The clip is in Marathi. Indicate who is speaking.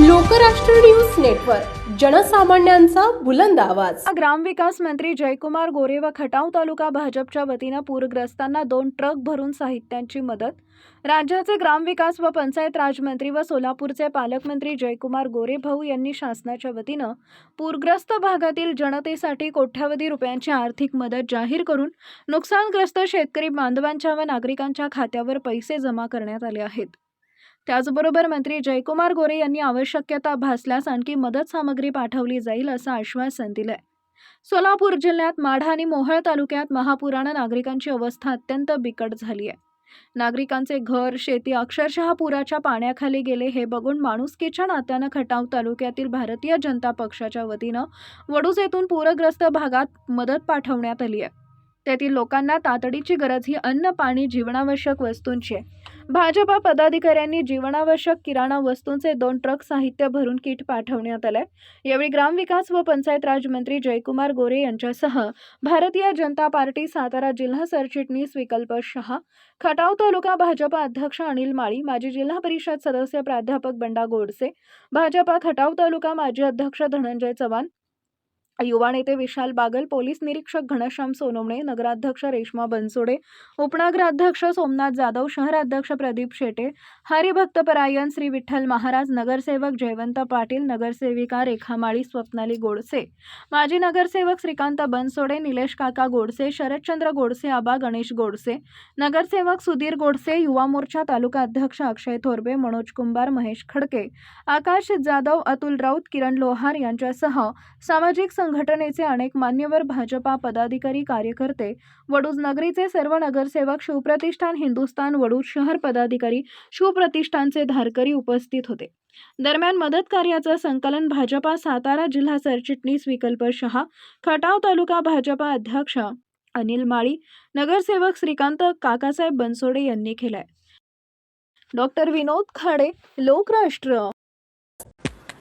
Speaker 1: लोकराष्ट्र न्यूज नेटवर्क जनसामान्यांचा बुलंद आवाज.
Speaker 2: ग्रामविकास मंत्री जयकुमार गोरे व खटाव तालुका भाजपच्या वतीनं पूरग्रस्तांना दोन ट्रक भरून साहित्यांची मदत. राज्याचे ग्रामविकास व पंचायत राजमंत्री व सोलापूरचे पालकमंत्री जयकुमार गोरे भाऊ यांनी शासनाच्या वतीनं पूरग्रस्त भागातील जनतेसाठी कोट्यावधी रुपयांची आर्थिक मदत जाहीर करून नुकसानग्रस्त शेतकरी बांधवांच्या व नागरिकांच्या खात्यावर पैसे जमा करण्यात आले आहेत. त्याचबरोबर मंत्री जयकुमार गोरे यांनी आवश्यकता भासल्यास आणखी मदत सामग्री पाठवली जाईल असं आश्वासन दिलंय. सोलापूर जिल्ह्यात माढा आणि मोहळ तालुक्यात महापुरानं नागरिकांची अवस्था अत्यंत बिकट झाली आहे. नागरिकांचे घर शेती अक्षरशः पुराच्या पाण्याखाली गेले हे बघून माणुसकीच्या नात्यानं खटाव तालुक्यातील भारतीय जनता पक्षाच्या वतीनं वडूज येथून पूरग्रस्त भागात मदत पाठवण्यात आली आहे. तेथील लोकांना तातडीची गरज ही अन्न पाणी जीवनावश्यक वस्तूंची आहे. भाजपा पदाधिकाऱ्यांनी जीवनावश्यक किराणा वस्तूंचे दोन ट्रक साहित्य भरून किट पाठवण्यात आलंय. यावेळी ग्रामविकास व पंचायत राज मंत्री जयकुमार गोरे यांच्यासह भारतीय जनता पार्टी सातारा जिल्हा सरचिटणीस विकल्प शहा खटाव तालुका भाजपा अध्यक्ष अनिल माळी माजी जिल्हा परिषद सदस्य प्राध्यापक बंडा गोडसे भाजपा खटाव तालुका माजी अध्यक्ष धनंजय चव्हाण युवा नेते विशाल बागल पोलीस निरीक्षक घनश्याम सोनवणे नगराध्यक्ष रेश्मा बनसोडे उपनगराध्यक्ष सोमनाथ जाधव शहराध्यक्ष प्रदीप शेटे हरिभक्तपरायण श्री विठ्ठल महाराज नगरसेवक जयवंत पाटील नगरसेविका रेखा माळी स्वप्नाली गोडसे माजी नगरसेवक श्रीकांत बनसोडे निलेश काका गोडसे शरदचंद्र गोडसे आबा गणेश गोडसे नगरसेवक सुधीर गोडसे युवा मोर्चा तालुका अध्यक्ष अक्षय थोरबे मनोज कुंभार महेश खडके आकाश जाधव अतुल राऊत किरण लोहार यांच्यासह सामाजिक संघटनेचे अनेक मान्यवर भाजपा पदाधिकारी कार्यकर्ते वडूज नगरीचे सर्व नगरसेवक शिवप्रतिष्ठान हिंदुस्थान वडूज शहर पदाधिकारी शिवप्रतिष्ठानचे धारकरी उपस्थित होते. दरम्यान मदत कार्याचं संकलन भाजपा सातारा जिल्हा सरचिटणीस विकल्प शहा खटाव तालुका भाजपा अध्यक्ष अनिल माळी नगरसेवक श्रीकांत काकासाहेब बनसोडे यांनी केलंय. डॉक्टर विनोद खाडे लोकराष्ट्र.